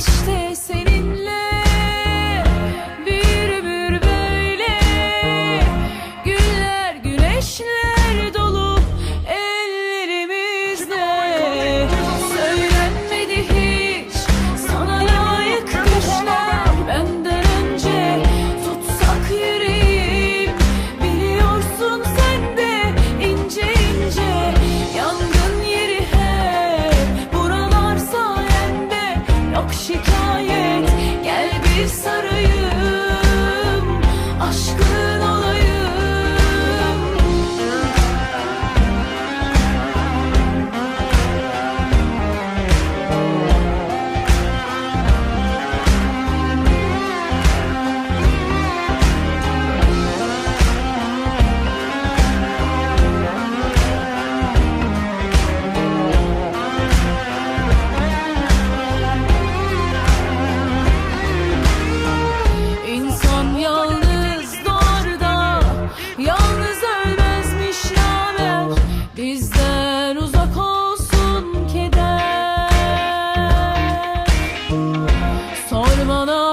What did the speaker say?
İşte sen she Benden uzak olsun keder. Sor bana